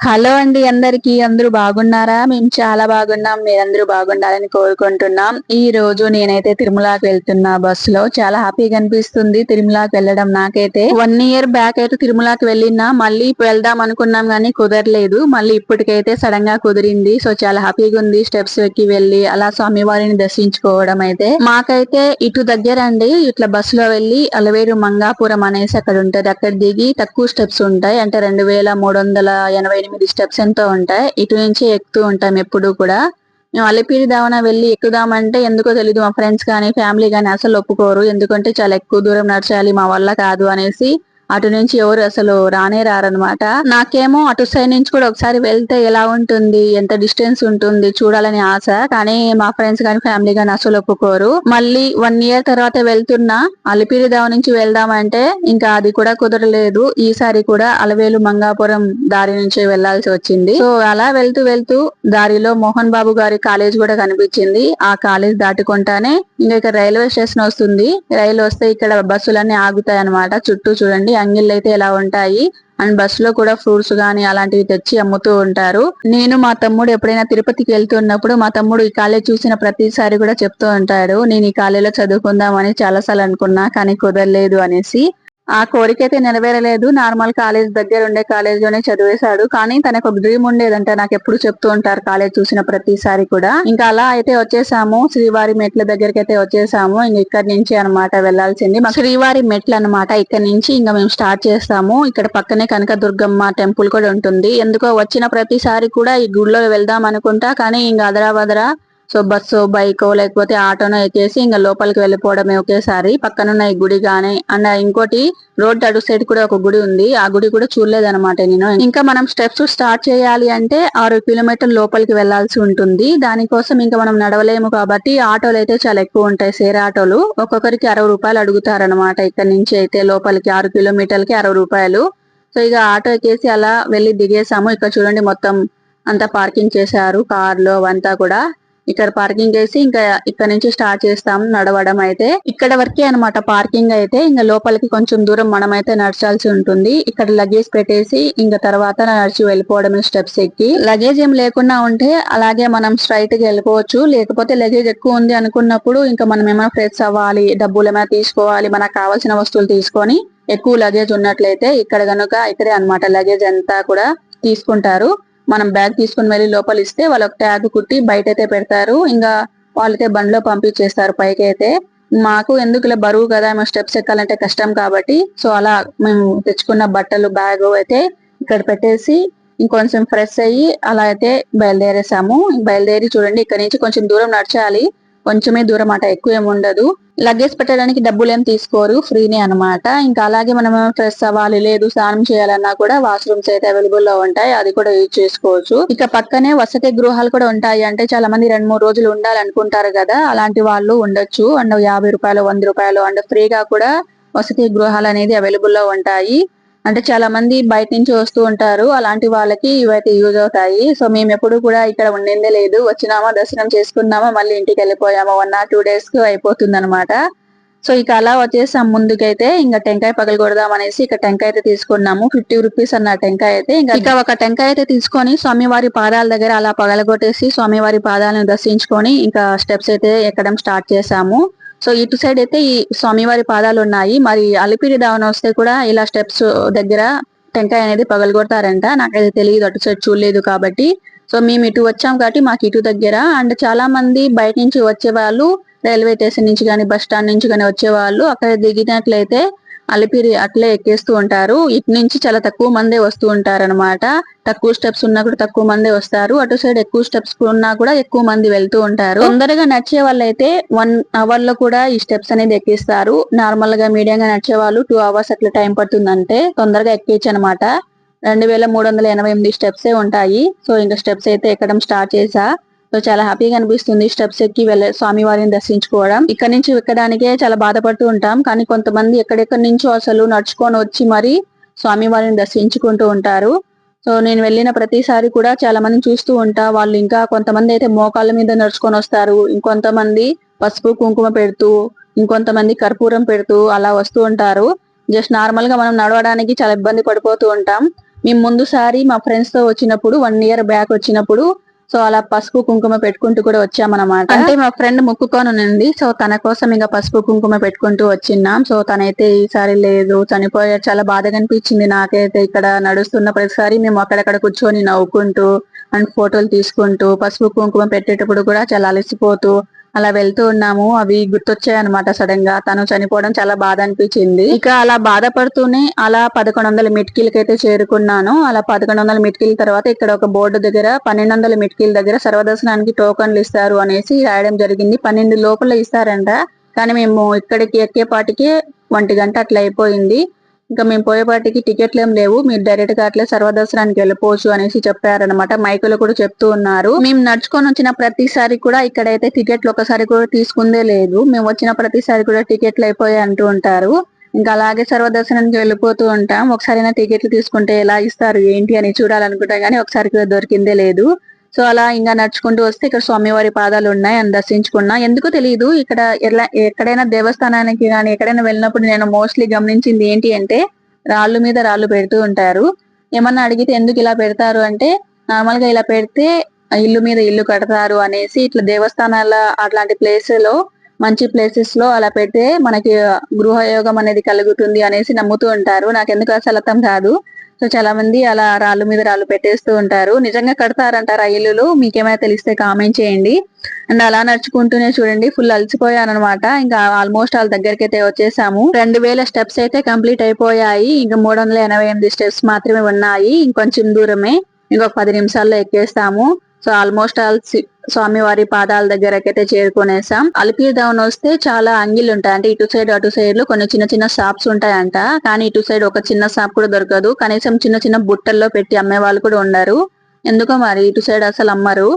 Hello అండి అందరికీ. అందరూ బాగున్నారా? మేము చాలా బాగున్నాం. మీరందరూ బాగుండాలని కోరుకుంటున్నాం. ఈ రోజు నేనైతే తిరుమలకి వెళ్తున్నా బస్లో. చాలా హ్యాపీగా అనిపిస్తుంది తిరుమలకి వెళ్ళడం నాకైతే. వన్ ఇయర్ బ్యాక్ అయితే తిరుమలకి వెళ్ళినా మళ్ళీ వెళ్దాం అనుకున్నాం కానీ కుదరలేదు. మళ్ళీ ఇప్పటికైతే సడన్గా కుదిరింది. సో చాలా హ్యాపీగా ఉంది స్టెప్స్ ఎక్కి వెళ్ళి అలా స్వామి వారిని దర్శించుకోవడం అయితే. మాకైతే ఇటు దగ్గర అండి ఇట్లా బస్లో వెళ్ళి అలవేరు మంగాపురం అనేసి అక్కడ ఉంటది. అక్కడ దిగి తక్కువ స్టెప్స్ ఉంటాయి. అంటే రెండు వేల మూడు వందల ఎనభై ఎనిమిది స్టెప్స్ ఎంతో ఉంటాయి ఇటు నుంచి ఎక్కుతూ ఉంటాం ఎప్పుడు కూడా. మేము అలిపిరి దావన వెళ్ళి ఎక్కుదామంటే ఎందుకో తెలీదు మా ఫ్రెండ్స్ కానీ ఫ్యామిలీ కానీ అసలు ఒప్పుకోరు. ఎందుకంటే చాలా ఎక్కువ దూరం నడచాలి మా వల్ల కాదు అనేసి అటు నుంచి ఎవరు అసలు రానే రారనమాట నాకేమో అటు సైడ్ నుంచి కూడా ఒకసారి వెళ్తే ఎలా ఉంటుంది ఎంత డిస్టెన్స్ ఉంటుంది చూడాలని ఆశ. కానీ మా ఫ్రెండ్స్ కానీ ఫ్యామిలీ కానీ అసలు ఒప్పుకోరు. మళ్ళీ వన్ ఇయర్ తర్వాత వెళ్తున్నా అలిపిరి దావ నుంచి వెళ్దామంటే ఇంకా అది కూడా కుదరలేదు. ఈసారి కూడా అలవేలు మంగాపురం దారి నుంచి వెళ్ళాల్సి వచ్చింది. సో అలా వెళ్తూ వెళ్తూ దారిలో మోహన్ బాబు గారి కాలేజ్ కూడా కనిపించింది. ఆ కాలేజ్ దాటుకుంటానే ఇంకా ఇక్కడ రైల్వే స్టేషన్ వస్తుంది. రైలు వస్తే ఇక్కడ బస్సులన్నీ ఆగుతాయి అనమాట చుట్టూ చూడండి అంగిళ్ళు అయితే ఎలా ఉంటాయి? అండ్ బస్లో కూడా ఫ్రూట్స్ గానీ అలాంటివి తెచ్చి అమ్ముతూ ఉంటారు. నేను మా తమ్ముడు ఎప్పుడైనా తిరుపతికి వెళ్తున్నప్పుడు మా తమ్ముడు ఈ కాలేజ్ చూసిన ప్రతిసారి కూడా చెప్తూ ఉంటాడు నేను ఈ కాలేజీలో చదువుకుందామని చాలా సార్లు అనుకున్నా కానీ కుదరలేదు అనేసి. ఆ కోరిక అయితే నెరవేరలేదు. నార్మల్ కాలేజ్ దగ్గర ఉండే కాలేజ్లోనే చదివేశాడు. కానీ తనకు ఒక డ్రీమ్ ఉండేదంట. నాకు ఎప్పుడు చెప్తూ ఉంటారు కాలేజ్ చూసిన ప్రతిసారి కూడా. ఇంకా అలా అయితే వచ్చేసాము. శ్రీవారి మెట్ల దగ్గరికి అయితే వచ్చేసాము. ఇంకా ఇక్కడ నుంచి అనమాట వెళ్ళాల్సింది మా శ్రీవారి మెట్లు అనమాట ఇక్కడ నుంచి ఇంకా మేము స్టార్ట్ చేస్తాము. ఇక్కడ పక్కనే కనక దుర్గమ్మ టెంపుల్ కూడా ఉంటుంది. ఎందుకో వచ్చిన ప్రతిసారి కూడా ఈ గుడిలో వెళ్దాం అనుకుంటా. కానీ ఇంకా అదరా వదరా సో బస్సు బైక్ లేకపోతే ఆటోనో ఎక్కేసి ఇంకా లోపలికి వెళ్ళిపోవడమే ఒకేసారి. పక్కనున్న ఈ గుడి గానీ అండ్ ఇంకోటి రోడ్ అటు సైడ్ కూడా ఒక గుడి ఉంది. ఆ గుడి కూడా చూడలేదన్నమాట నేను. ఇంకా మనం స్టెప్స్ స్టార్ట్ చేయాలి అంటే ఆరు కిలోమీటర్ లోపలికి వెళ్ళాల్సి ఉంటుంది. దానికోసం ఇంకా మనం నడవలేము కాబట్టి ఆటోలు అయితే చాలా ఎక్కువ ఉంటాయి. సేర ఆటోలు ఒక్కొక్కరికి అరవై రూపాయలు అడుగుతారనమాట ఇక్కడ నుంచి అయితే లోపలికి ఆరు కిలోమీటర్లకి అరవై రూపాయలు. సో ఇక ఆటో ఎక్కేసి అలా వెళ్ళి దిగేసాము. ఇక్కడ చూడండి మొత్తం అంతా పార్కింగ్ చేశారు. కార్లు అవంతా కూడా. ఇక్కడ పార్కింగ్ చేసి ఇంకా ఇక్కడ నుంచి స్టార్ట్ చేస్తాం నడవడం అయితే. ఇక్కడ వరకే అనమాట పార్కింగ్ అయితే. ఇంకా లోపలికి కొంచెం దూరం మనం అయితే నడచాల్సి ఉంటుంది. ఇక్కడ లగేజ్ పెట్టేసి ఇంకా తర్వాత నడిచి వెళ్ళిపోవడమే స్టెప్స్ ఎక్కి. లగేజ్ ఏం లేకుండా ఉంటే అలాగే మనం స్ట్రైట్గా వెళ్ళిపోవచ్చు. లేకపోతే లగేజ్ ఎక్కువ ఉంది అనుకున్నప్పుడు ఇంకా మనం ఏమైనా ఫ్రెష్ అవ్వాలి డబ్బులు ఏమైనా తీసుకోవాలి మనకు కావాల్సిన వస్తువులు తీసుకొని ఎక్కువ లగేజ్ ఉన్నట్లయితే ఇక్కడ గనుక ఇక్కడే అన్నమాట లగేజ్ అంతా కూడా తీసుకుంటారు. మనం బ్యాగ్ తీసుకుని వెళ్ళి లోపల ఇస్తే ఒక ట్యాగ్ కుట్టి బయట అయితే పెడతారు. ఇంకా వాళ్ళైతే బండిలో పంపించేస్తారు పైకి అయితే మాకు ఎందుకు ఇలా బరువు కదా మేము స్టెప్స్ ఎక్కాలంటే కష్టం కాబట్టి. సో అలా మేము తెచ్చుకున్న బట్టలు బ్యాగ్ అయితే ఇక్కడ పెట్టేసి ఇంకొంచెం ఫ్రెష్ అయ్యి అలా అయితే బయలుదేరేసాము. బయలుదేరి చూడండి ఇక్కడ నుంచి కొంచెం దూరం నడచాలి. కొంచెమే దూరం అట ఎక్కువ ఏమి ఉండదు లగేజ్ పెట్టడానికి డబ్బులు ఏం తీసుకోరు ఫ్రీనే అనమాట ఇంకా అలాగే మనం ఫ్రెష్ అవ్వాలి లేదు స్నానం చేయాలన్నా కూడా వాష్రూమ్స్ అయితే అవైలబుల్లో ఉంటాయి అది కూడా యూజ్ చేసుకోవచ్చు. ఇక పక్కనే వసతి గృహాలు కూడా ఉంటాయి. అంటే చాలా మంది రెండు మూడు రోజులు ఉండాలనుకుంటారు కదా అలాంటి వాళ్ళు ఉండొచ్చు. అండ్ యాభై రూపాయలు వంద రూపాయలు అండ్ ఫ్రీగా కూడా వసతి గృహాలు అనేది అవైలబుల్లో ఉంటాయి. అంటే చాలా మంది బయట నుంచి వస్తూ ఉంటారు. అలాంటి వాళ్ళకి ఇవైతే యూజ్ అవుతాయి. సో మేము ఎప్పుడు కూడా ఇక్కడ ఉండిందే లేదు. వచ్చినామా దర్శనం చేసుకున్నామా మళ్ళీ ఇంటికి వెళ్ళిపోయామా వన్ ఆర్ టూ డేస్కి అయిపోతుంది అనమాట సో ఇక అలా వచ్చేసాం. ముందుకైతే ఇంకా టెంకాయ పగలు కొడదాం అనేసి ఇక టెంకాయ అయితే తీసుకున్నాము. ఫిఫ్టీ రూపీస్ అన్న టెంకాయ అయితే. ఇంకా ఒక టెంకాయ అయితే తీసుకొని స్వామివారి పాదాల దగ్గర అలా పగలగొట్టేసి స్వామివారి పాదాలను దర్శించుకొని ఇంకా స్టెప్స్ అయితే ఎక్కడం స్టార్ట్ చేసాము. సో ఇటు సైడ్ అయితే ఈ స్వామివారి పాదాలు ఉన్నాయి మరి అలిపిరి దావన వస్తే కూడా ఇలా స్టెప్స్ దగ్గర టెంకాయ అనేది పగలగొడతారంట. నాకైతే తెలియదు అటు సైడ్ చూడలేదు కాబట్టి. సో మేము ఇటు వచ్చాం కాబట్టి మాకు ఇటు దగ్గర. అండ్ చాలా మంది బయట నుంచి వచ్చే వాళ్ళు రైల్వే స్టేషన్ నుంచి కానీ బస్ స్టాండ్ నుంచి కానీ వచ్చేవాళ్ళు. అక్కడ దిగినట్లయితే అలిపిరి అట్లే ఎక్కేస్తూ ఉంటారు. ఇటు నుంచి చాలా తక్కువ మందే వస్తూ ఉంటారు అనమాట తక్కువ స్టెప్స్ ఉన్నా కూడా తక్కువ మందే వస్తారు. అటు సైడ్ ఎక్కువ స్టెప్స్ ఉన్నా కూడా ఎక్కువ మంది వెళ్తూ ఉంటారు. తొందరగా నడిచే వాళ్ళైతే వన్ అవర్లో కూడా ఈ స్టెప్స్ అనేది ఎక్కిస్తారు. నార్మల్గా మీడియం గా నడిచే వాళ్ళు టూ అవర్స్ అట్లా టైం పడుతుందంటే తొందరగా ఎక్కేచ్చు అనమాట రెండు వేల మూడు వందల ఎనభై ఎనిమిది స్టెప్స్ ఉంటాయి. సో ఇంకా స్టెప్స్ అయితే ఎక్కడం స్టార్ట్ చేసా. సో చాలా హ్యాపీగా అనిపిస్తుంది స్టెప్స్ ఎక్కి వెళ్ళే స్వామి వారిని దర్శించుకోవడం. ఇక్కడ నుంచి ఎక్కడానికే చాలా బాధపడుతూ ఉంటాం. కానీ కొంతమంది ఎక్కడెక్కడి నుంచో అసలు నడుచుకొని వచ్చి మరి స్వామి వారిని దర్శించుకుంటూ ఉంటారు. సో నేను వెళ్ళిన ప్రతిసారి కూడా చాలా మంది చూస్తూ ఉంటా. వాళ్ళు ఇంకా కొంతమంది అయితే మోకాళ్ళ మీద నడుచుకొని వస్తారు. ఇంకొంతమంది పసుపు కుంకుమ పెడుతూ ఇంకొంతమంది కర్పూరం పెడుతూ అలా వస్తూ ఉంటారు. జస్ట్ నార్మల్గా మనం నడవడానికి చాలా ఇబ్బంది పడిపోతూ ఉంటాం. మేము ముందుసారి మా ఫ్రెండ్స్తో వచ్చినప్పుడు వన్ ఇయర్ బ్యాక్ వచ్చినప్పుడు సో అలా పసుపు కుంకుమ పెట్టుకుంటూ కూడా వచ్చామన్నమాట. అంటే మా ఫ్రెండ్ ముక్కుకొని ఉంది సో తన కోసం ఇంకా పసుపు కుంకుమ పెట్టుకుంటూ వచ్చిన్నాం. సో తనైతే ఈసారి లేదు చనిపోయారు. చాలా బాధగా అనిపించింది నాకైతే ఇక్కడ నడుస్తున్న ప్రతిసారి. మేము అక్కడక్కడ కూర్చొని నవ్వుకుంటూ అండ్ ఫోటోలు తీసుకుంటూ పసుపు కుంకుమ పెట్టేటప్పుడు కూడా చాలా అలసిపోతూ అలా వెళ్తూ ఉన్నాము. అవి గుర్తొచ్చాయి అనమాట సడన్గా. తను చనిపోవడం చాలా బాధ అనిపించింది. ఇక అలా బాధపడుతూనే అలా పదకొండు వందల మిట్కిలకి అయితే చేరుకున్నాను. అలా పదకొండు వందల మిట్కీల తర్వాత ఇక్కడ ఒక బోర్డు దగ్గర పన్నెండు వందల మిట్కీల దగ్గర సర్వదర్శనానికి టోకన్లు ఇస్తారు అనేసి రాయడం జరిగింది. పన్నెండు లోపల ఇస్తారంట. కానీ మేము ఇక్కడికి ఎక్కేపాటికే ఒంటి గంట అట్లా అయిపోయింది. ఇంకా మేము పోయేపాటికి టికెట్లు ఏం లేవు. మీరు డైరెక్ట్గా అట్లే సర్వదర్శనానికి వెళ్ళిపోవచ్చు అనేసి చెప్పారనమాట మైకులు కూడా చెప్తూ ఉన్నారు. మేము నడుచుకొని వచ్చిన ప్రతిసారి కూడా ఇక్కడైతే టికెట్లు ఒకసారి కూడా తీసుకుందే లేదు. మేము వచ్చిన ప్రతిసారి కూడా టికెట్లు అయిపోయాయి అంటూ ఉంటారు. ఇంకా అలాగే సర్వదర్శనానికి వెళ్ళిపోతూ ఉంటాం. ఒకసారి టికెట్లు తీసుకుంటే ఎలా ఇస్తారు ఏంటి అని చూడాలనుకుంటాం కానీ ఒకసారి కూడా దొరికిందే లేదు. సో అలా ఇంకా నడుచుకుంటూ వస్తే ఇక్కడ స్వామివారి పాదాలు ఉన్నాయి అని దర్శించుకున్నా. ఎందుకు తెలియదు ఇక్కడ ఎలా ఎక్కడైనా దేవస్థానానికి కానీ ఎక్కడైనా వెళ్ళినప్పుడు నేను మోస్ట్లీ గమనించింది ఏంటి అంటే రాళ్ళు మీద రాళ్ళు పెడుతూ ఉంటారు. ఏమన్నా అడిగితే ఎందుకు ఇలా పెడతారు అంటే నార్మల్గా ఇలా పెడితే ఇల్లు మీద ఇల్లు కడతారు అనేసి ఇట్లా దేవస్థానాల అట్లాంటి ప్లేస్లో మంచి ప్లేసెస్లో అలా పెడితే మనకి గృహయోగం అనేది కలుగుతుంది అనేసి నమ్ముతూ ఉంటారు. నాకు ఎందుకు అసలు అర్థం కాదు సో చాలా మంది అలా రాళ్ళు మీద రాళ్ళు పెట్టేస్తూ ఉంటారు. నిజంగా కడతారంటారు ఆ ఇల్లులు. మీకేమైనా తెలిస్తే కామెంట్ చేయండి. అండ్ అలా నడుచుకుంటూనే చూడండి. ఫుల్ అలసిపోయాను అనమాట ఇంకా ఆల్మోస్ట్ వాళ్ళ దగ్గరికి అయితే వచ్చేసాము. రెండు వేల స్టెప్స్ అయితే కంప్లీట్ అయిపోయాయి. ఇంకా మూడు వందల ఎనభై ఎనిమిది స్టెప్స్ మాత్రమే ఉన్నాయి. ఇంకొంచెం దూరమే. ఇంకొక పది నిమిషాల్లో ఎక్కేస్తాము. సో ఆల్మోస్ట్ ఆల్ స్వామివారి పాదాల దగ్గరకైతే చేరుకునేసాం. అలిపిరి వస్తే చాలా అంగిలు ఉంటాయి అంటే ఇటు సైడ్ అటు సైడ్లో కొన్ని చిన్న చిన్న షాప్స్ ఉంటాయంట. కానీ ఇటు సైడ్ ఒక చిన్న షాప్ కూడా దొరకదు. కనీసం చిన్న చిన్న బుట్టల్లో పెట్టి అమ్మే వాళ్ళు కూడా ఉండరు. ఎందుకో మరి ఇటు సైడ్ అసలు అమ్మరు.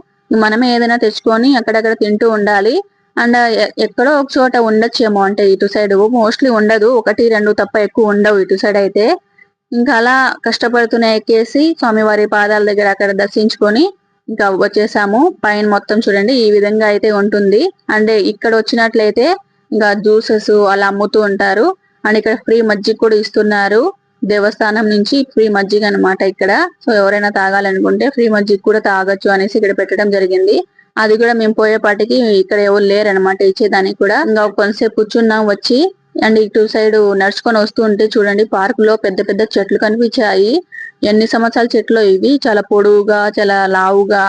మనమే ఏదైనా తెచ్చుకొని అక్కడక్కడ తింటూ ఉండాలి. అండ్ ఎక్కడో ఒక చోట ఉండొచ్చేమో. అంటే ఇటు సైడ్ మోస్ట్లీ ఉండదు. ఒకటి రెండు తప్ప ఎక్కువ ఉండవు ఇటు సైడ్ అయితే. ఇంకా అలా కష్టపడుతూనే ఎక్కేసి స్వామివారి పాదాల దగ్గర అక్కడ దర్శించుకొని ఇంకా వచ్చేసాము. పైన మొత్తం చూడండి ఈ విధంగా అయితే ఉంటుంది. అంటే ఇక్కడ వచ్చినట్లయితే ఇంకా జ్యూసెస్ అలా అమ్ముతూ ఉంటారు. అండ్ ఇక్కడ ఫ్రీ మజ్జిగ కూడా ఇస్తున్నారు. దేవస్థానం నుంచి ఫ్రీ మజ్జిగ అనమాట ఇక్కడ. సో ఎవరైనా తాగాలనుకుంటే ఫ్రీ మజ్జిగ కూడా తాగొచ్చు అనేసి ఇక్కడ పెట్టడం జరిగింది. అది కూడా మేము పోయేపాటికి ఇక్కడ ఎవరు లేరు ఇచ్చేదానికి కూడా. ఇంకా కొంతసేపు కూర్చున్నాం వచ్చి. అండ్ ఇటు సైడ్ నడుచుకొని వస్తూ ఉంటే చూడండి పార్క్లో పెద్ద పెద్ద చెట్లు కనిపించాయి. ఎన్ని సంవత్సరాల చెట్లు ఇవి? చాలా పొడవుగా చాలా లావుగా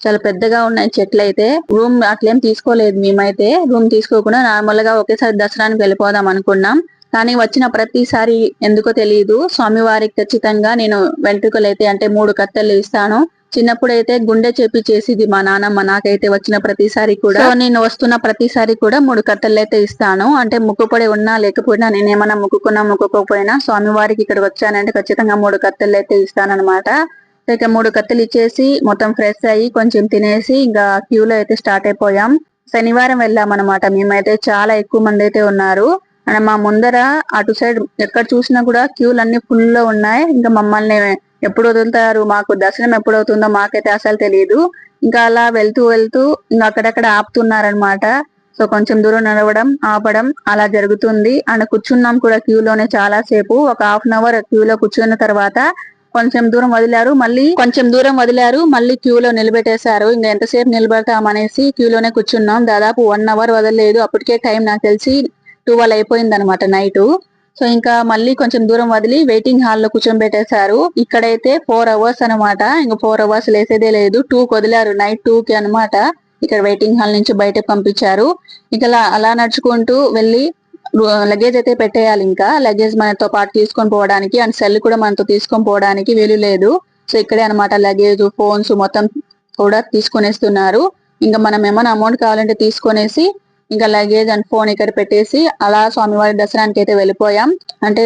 చాలా పెద్దగా ఉన్నాయి చెట్లు అయితే రూమ్ అట్లేం తీసుకోలేదు మేమైతే. రూమ్ తీసుకోకుండా నార్మల్గా ఒకేసారి దసరానికి వెళ్ళిపోదాం అనుకున్నాం. కానీ వచ్చిన ప్రతిసారి ఎందుకో తెలియదు స్వామివారికి ఖచ్చితంగా నేను వెంట్రుకలు అయితే అంటే మూడు కత్తెలు ఇస్తాను. చిన్నప్పుడు అయితే గుండె చెప్పి చేసేది మా నాన్నమ్మ నాకైతే వచ్చిన ప్రతిసారి కూడా. నేను వస్తున్న ప్రతిసారి కూడా మూడు కట్టెలు అయితే ఇస్తాను. అంటే ముక్కుపొడి ఉన్నా లేకపోయినా నేను ఏమైనా ముక్కుకున్నా ముక్కుకోకపోయినా స్వామివారికి ఇక్కడ వచ్చానంటే ఖచ్చితంగా మూడు కత్తెలు అయితే ఇస్తానమాట ఇక మూడు కత్తెలు ఇచ్చేసి మొత్తం ఫ్రెష్ అయ్యి కొంచెం తినేసి ఇంకా క్యూలో అయితే స్టార్ట్ అయిపోయాం. శనివారం వెళ్ళామన్నమాట. మేమైతే చాలా ఎక్కువ మంది అయితే ఉన్నారు. అండ్ మా ముందర అటు సైడ్ ఎక్కడ చూసినా కూడా క్యూలు అన్ని ఫుల్లో ఉన్నాయి. ఇంకా మమ్మల్ని ఎప్పుడు వదులుతారు? మాకు దర్శనం ఎప్పుడు అవుతుందో మాకైతే అసలు తెలియదు ఇంకా అలా వెళ్తూ వెళ్తూ ఇంకా అక్కడక్కడ ఆపుతున్నారనమాట సో కొంచెం దూరం నడవడం ఆపడం అలా జరుగుతుంది. అండ్ కూర్చున్నాం కూడా క్యూలోనే చాలా సేపు. ఒక హాఫ్ అన్ అవర్ క్యూలో కూర్చున్న తర్వాత కొంచెం దూరం వదిలారు. మళ్ళీ కొంచెం దూరం వదిలారు. మళ్ళీ క్యూలో నిలబెట్టేశారు. ఇంకా ఎంతసేపు నిలబెడతామనేసి క్యూలోనే కూర్చున్నాం. దాదాపు వన్ అవర్ వదలలేదు. అప్పటికే టైం నాకు తెలిసి ట్వెల్వ్ అయిపోయింది అనమాట నైట్. సో ఇంకా మళ్ళీ కొంచెం దూరం వదిలి వెయిటింగ్ హాల్లో కూర్చోబెట్టేశారు. ఇక్కడైతే ఫోర్ అవర్స్ అనమాట ఇంకా ఫోర్ అవర్స్ లేసేదే లేదు. టూ వదిలారు. నైట్ టూ కి అనమాట ఇక్కడ వెయిటింగ్ హాల్ నుంచి బయటకు పంపించారు. ఇంకా అలా నడుచుకుంటూ వెళ్ళి లగేజ్ అయితే పెట్టేయాలి ఇంకా. లగేజ్ మనతో పాటు తీసుకొని పోవడానికి అండ్ సెల్ కూడా మనతో తీసుకొని పోవడానికి వీలు లేదు. సో ఇక్కడే అనమాట లగేజ్ ఫోన్స్ మొత్తం కూడా తీసుకునేస్తున్నారు. ఇంకా మనం ఏమైనా అమౌంట్ కావాలంటే తీసుకొనేసి ఇంకా లగేజ్ అండ్ ఫోన్ ఇక్కడ పెట్టేసి అలా స్వామివారి దర్శనానికి అయితే వెళ్ళిపోయాం. అంటే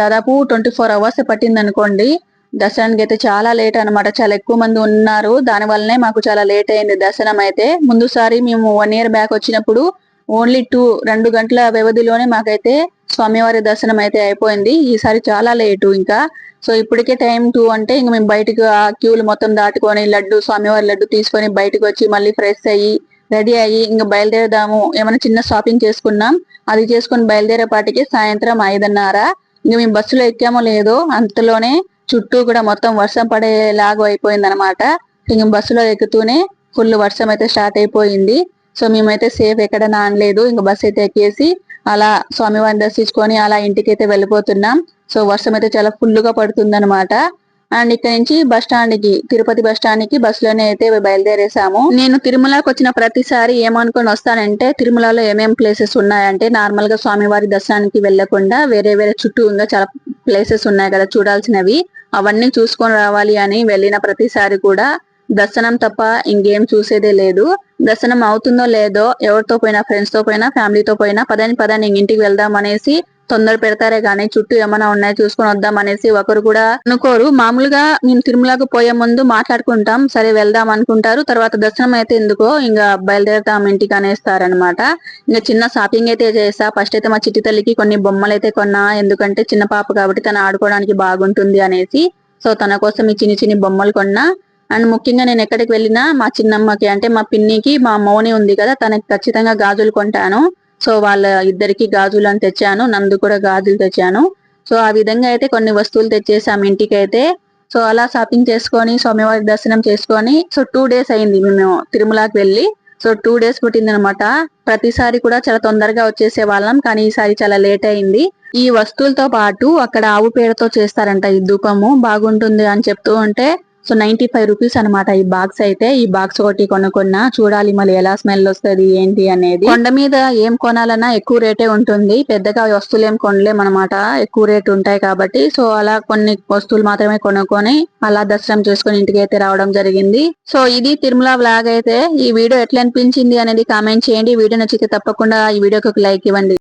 దాదాపు ట్వంటీ ఫోర్ అవర్స్ పట్టింది అనుకోండి దర్శనానికి అయితే చాలా లేట్ అనమాట చాలా ఎక్కువ మంది ఉన్నారు. దాని వల్లనే మాకు చాలా లేట్ అయింది దర్శనం అయితే. ముందుసారి మేము వన్ ఇయర్ బ్యాక్ వచ్చినప్పుడు ఓన్లీ టూ రెండు గంటల వ్యవధిలోనే మాకైతే స్వామివారి దర్శనం అయితే అయిపోయింది. ఈసారి చాలా లేటు ఇంకా. సో ఇప్పటికే టైం టూ అంటే ఇంక మేము బయటకు ఆ క్యూలు మొత్తం దాటుకొని లడ్డు స్వామివారి లడ్డు తీసుకొని బయటకు వచ్చి మళ్ళీ ఫ్రెష్ అయ్యి రెడీ అయ్యి ఇంకా బయలుదేరదాము. ఏమైనా చిన్న షాపింగ్ చేసుకున్నాం అది చేసుకుని బయలుదేరేపాటికి సాయంత్రం ఐదున్నర. ఇంకా మేము బస్సులో ఎక్కామో లేదో అంతలోనే చుట్టూ కూడా మొత్తం వర్షం పడేలాగా అయిపోయింది అనమాట ఇంక బస్సులో ఎక్కుతూనే ఫుల్ వర్షం అయితే స్టార్ట్ అయిపోయింది. సో మేమైతే సేఫ్ ఎక్కడ నానలేదు ఇంకా బస్సు అయితే ఎక్కేసి అలా స్వామివారిని దర్శించుకొని అలా ఇంటికి అయితే వెళ్ళిపోతున్నాం. సో వర్షం అయితే చాలా ఫుల్గా పడుతుంది అనమాట అండ్ ఇక్కడ నుంచి బస్ స్టాండ్కి తిరుపతి బస్ స్టాండ్కి బస్లోనే అయితే బయలుదేరేసాము. నేను తిరుమలకి వచ్చిన ప్రతిసారి ఏమనుకొని వస్తానంటే తిరుమలలో ఏమేం ప్లేసెస్ ఉన్నాయంటే నార్మల్గా స్వామివారి దర్శనానికి వెళ్ళకుండా వేరే వేరే చుట్టూ ఇంకా చాలా ప్లేసెస్ ఉన్నాయి కదా చూడాల్సినవి. అవన్నీ చూసుకొని రావాలి అని వెళ్ళిన ప్రతిసారి కూడా దర్శనం తప్ప ఇంకేం చూసేదే లేదు. దర్శనం అవుతుందో లేదో ఎవరితో పోయినా ఫ్రెండ్స్తో పోయినా ఫ్యామిలీతో పోయినా పదని పదని ఇంటికి వెళ్దాం అనేసి తొందర పెడతారే గానీ చుట్టూ ఏమైనా ఉన్నాయి చూసుకొని వద్దాం అనేసి ఒకరు కూడా అనుకోరు. మామూలుగా మేము తిరుమలకు పోయే ముందు మాట్లాడుకుంటాం. సరే వెళ్దాం అనుకుంటారు. తర్వాత దర్శనం అయితే ఎందుకో ఇంకా బయలుదేరతాం ఇంటికి అనేస్తారనమాట ఇంకా చిన్న షాపింగ్ అయితే చేసా ఫస్ట్ అయితే మా చిట్టి తల్లికి కొన్ని బొమ్మలు అయితే కొన్నా. ఎందుకంటే చిన్న పాప కాబట్టి తను ఆడుకోవడానికి బాగుంటుంది అనేసి. సో తన కోసం ఈ చిన్ని చిన్ని బొమ్మలు కొన్నా. అండ్ ముఖ్యంగా నేను ఎక్కడికి వెళ్ళినా మా చిన్నమ్మకి అంటే మా పిన్నికి మా మౌని ఉంది కదా తనకి ఖచ్చితంగా గాజులు కొంటాను. సో వాళ్ళ ఇద్దరికి గాజులు అని తెచ్చాను నందు కూడా గాజులు తెచ్చాను. సో ఆ విధంగా అయితే కొన్ని వస్తువులు తెచ్చేసాం ఇంటికి అయితే సో అలా షాపింగ్ చేసుకొని స్వామివారి దర్శనం చేసుకొని సో టూ డేస్ అయింది మేము తిరుమలకి వెళ్ళి. సో టూ డేస్ పుట్టింది అనమాట ప్రతిసారి కూడా చాలా తొందరగా వచ్చేసే వాళ్ళం కానీ ఈసారి చాలా లేట్ అయింది. ఈ వస్తువులతో పాటు అక్కడ ఆవు పేడతో చేస్తారంట ఈ ధూపము బాగుంటుంది అని చెప్తూ ఉంటే సో నైన్టీ ఫైవ్ రూపీస్ అనమాట ఈ బాక్స్ అయితే. ఈ బాక్స్ ఒకటి కొనుక్కున్నా చూడాలి మళ్ళీ ఎలా స్మెల్ వస్తుంది ఏంటి అనేది. కొండ మీద ఏం కొనాలన్నా ఎక్కువ రేటే ఉంటుంది. పెద్దగా వస్తువులు ఏం కొనలేం అనమాట ఎక్కువ రేట్ ఉంటాయి కాబట్టి. సో అలా కొన్ని వస్తువులు మాత్రమే కొనుక్కొని అలా దర్శనం చేసుకుని ఇంటికి అయితే రావడం జరిగింది. సో ఇది తిరుమల బ్లాగ్ అయితే. ఈ వీడియో ఎట్లా అనిపించింది అనేది కామెంట్ చేయండి. వీడియో నచ్చితే తప్పకుండా ఈ వీడియోకి ఒక లైక్ ఇవ్వండి.